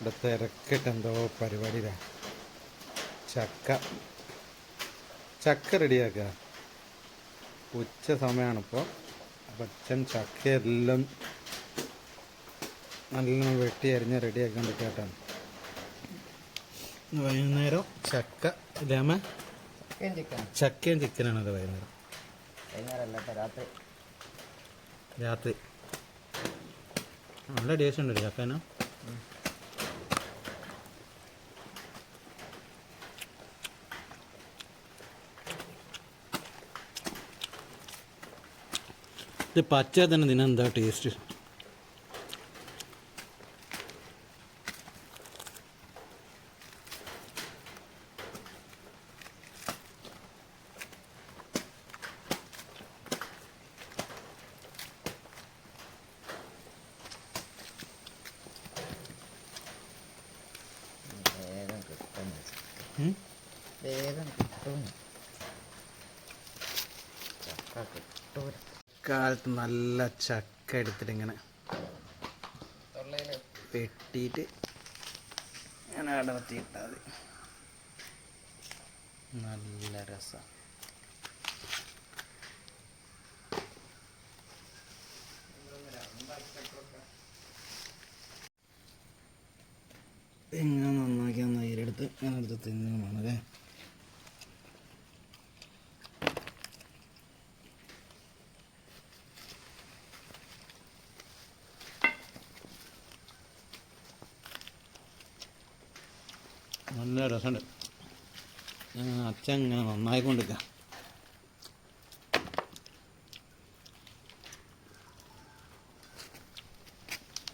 ഇവിടെ തിരക്കിട്ട് എന്തോ പരിപാടിയില്ല ചക്ക. ചക്ക റെഡിയാക്കുക ഉച്ച സമയമാണിപ്പോൾ അപ്പം അച്ഛൻ ചക്കയെല്ലാം നല്ലോണം വെട്ടി അരിഞ്ഞ് റെഡിയാക്കാൻ പറ്റാട്ടാണ് വൈകുന്നേരം ചക്ക ചിക്കൻ ചക്കയും ചിക്കനാണ് അത് വൈകുന്നേരം. രാത്രി. രാത്രി. നല്ല ടേസ്റ്റ് ഉണ്ട് ചക്കന? ഇത് പച്ച തന്നെ ഇതിന് എന്താ ടേസ്റ്റ് വേഗം കിട്ടും ഉം? വേഗം കിട്ടും ചക്ക കിട്ടൂല. കാലത്ത് നല്ല ചക്ക എടുത്തിട്ട് ഇങ്ങനെ വെട്ടിയിട്ട് ഇങ്ങനെ അടർത്തിയിട്ടാൽ മതി. നല്ല രസം. എങ്ങനെ നന്നാക്കി നേരെടുത്ത് ഇങ്ങനെ എടുത്ത് തിന്നുകയാണല്ലേ നല്ല രസമുണ്ട്. അച്ഛൻ ഇങ്ങനെ നന്നായിക്കൊണ്ടിരിക്കുക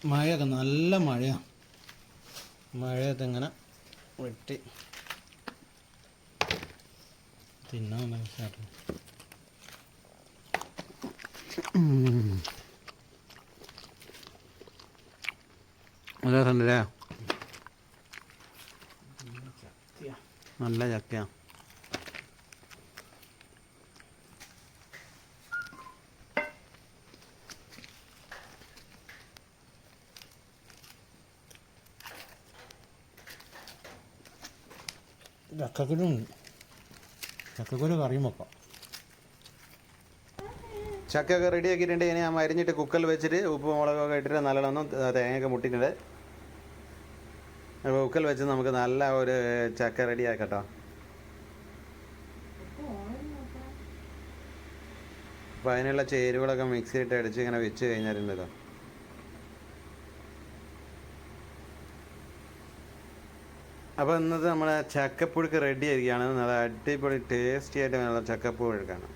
മഴയൊക്കെ നല്ല മഴയാണ് മഴയത്ത് ഇങ്ങനെ വെട്ടി തിന്നാൻ നല്ല ഇഷ്ടമായിട്ടുണ്ട് നല്ല നല്ല ചക്കയാണ് ചക്കക്കുരു ചക്കക്കുരു കറിയും വെക്കാം. ചക്കയൊക്കെ റെഡി ആക്കിയിട്ടുണ്ട്. ഇനി ഞാൻ അരിഞ്ഞിട്ട് കുക്കൽ വെച്ചിട്ട് ഉപ്പ് മുളകൊക്കെ ഇട്ടിട്ട് നല്ലോണം തേങ്ങയൊക്കെ മുട്ടിയിട്ടുണ്ട് കുക്കറിൽ വെച്ച് നമുക്ക് നല്ല ഒരു ചക്ക റെഡി ആക്കട്ടോ. അപ്പം അതിനുള്ള ചേരുവകളൊക്കെ മിക്സിയിട്ട് അടിച്ച് ഇങ്ങനെ വെച്ച് കഴിഞ്ഞാലുണ്ടല്ലോ. അപ്പോൾ ഇന്നത്തെ നമ്മുടെ ചക്കപ്പുഴുക്ക് റെഡി ആയിരിക്കുകയാണ്. നല്ല അടിപൊളി ടേസ്റ്റി ആയിട്ട് നല്ല ചക്കപ്പുഴുക്കാണ്.